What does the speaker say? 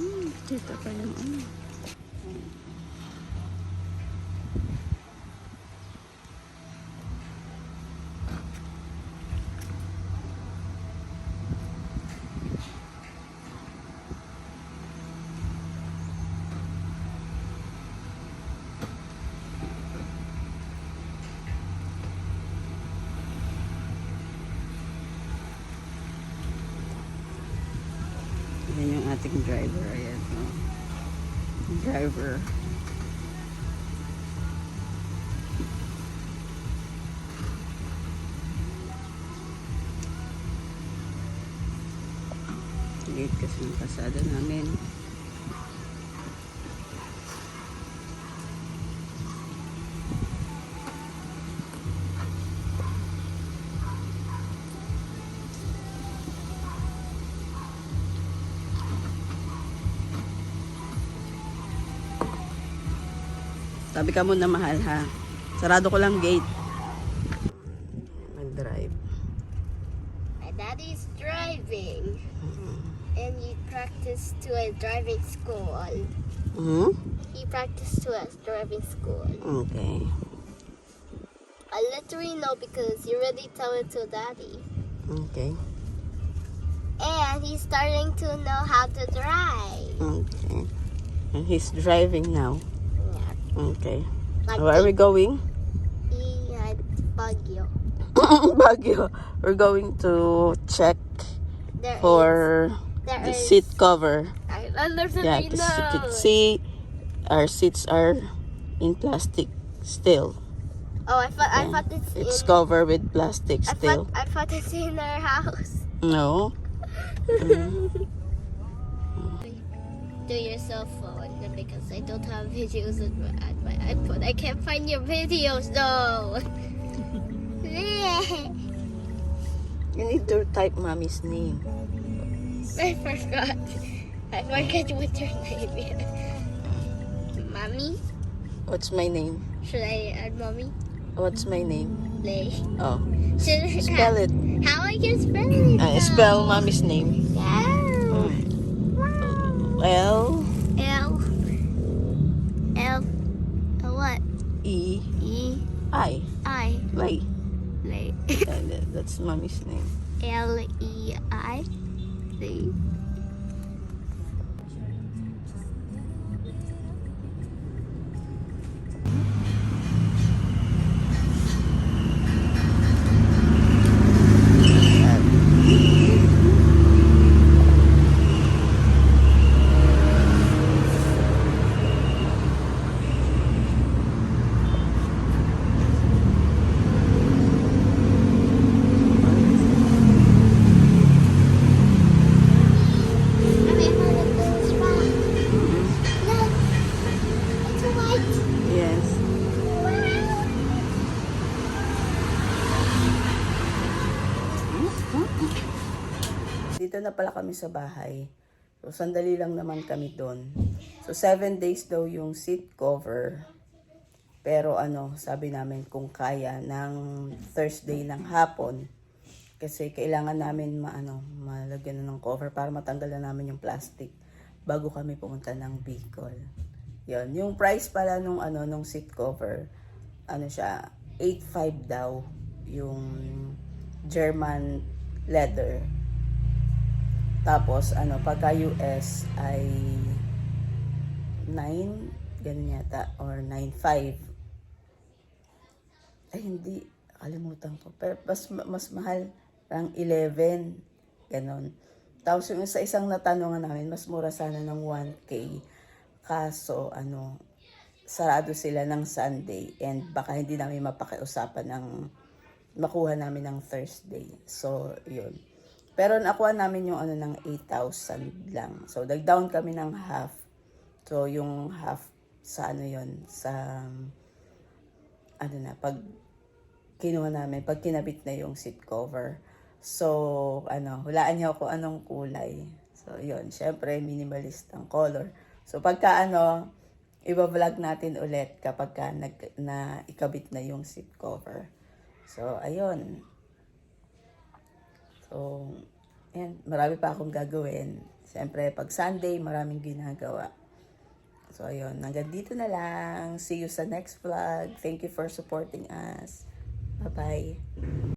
Hmm, dito pa yung ano. Ating driver. Ayan. Oh. Driver. Late kasi yung pasada namin. Sabi ka muna mahal ha. Sarado ko lang gate. Mag-drive. My daddy's driving. And he practiced to a driving school. Hmm? He practiced to a driving school. Okay. I literally know because you already tell it to daddy. Okay. And he's starting to know how to drive. Okay. And he's driving now. Yeah. Okay. Like Where are we going? had Baguio. Baguio. We're going to check There is- for there the is- seat cover. I Yeah, because you can see our seats are in plastic still. Oh, I thought I thought it's, It's in. covered with plastic I still. thought I thought it's in our house. No. Mm. Do your cell phone because I don't have videos on my, on my iPhone. I can't find your videos though. You need to type mommy's name. I forgot. I forgot what your name is. Mommy? What's my name? Should I add mommy? What's my name? Lay. Oh, Should spell it. How I can spell it? Uh, spell mommy's name. L. L L. L. L what? E E. I. I. Lay. Uh, That's mommy's name. L E I. Lay. Dito na pala kami sa bahay. So, sandali lang naman kami doon. So, seven days daw yung seat cover. Pero ano, sabi namin kung kaya ng Thursday ng hapon. Kasi kailangan namin maano, malagyan na ng cover para matanggal na namin yung plastic bago kami pumunta ng Bicol. Yon, yung price pala nung ano nung seat cover, ano siya, 8.5 daw yung German leather. Tapos ano, pagka US ay 9, ganun yata, or 9.5. Ay, hindi. Kalimutan ko. Pero mas, mas mahal. Parang 11. Ganon. Tapos yung sa isang natanungan namin, mas mura sana ng 1K. Kaso, ano, sarado sila ng Sunday and baka hindi namin mapakiusapan ng makuha namin ng Thursday. So, yun. Pero nakuha namin yung ano ng 8,000 lang. So, nag-down kami ng half. So, yung half sa ano yun, sa ano na, pag kinuha namin, pag kinabit na yung seat cover. So, ano, hulaan niyo ako anong kulay. So, yun, syempre, minimalist ang color. So, pagka ano, iba-vlog natin ulit kapag ka nag, na ikabit na yung seat cover. So, ayun. So, yan, marami pa akong gagawin. Siyempre, pag Sunday, maraming ginagawa. So, ayun. Hanggang dito na lang. See you sa next vlog. Thank you for supporting us. Bye-bye.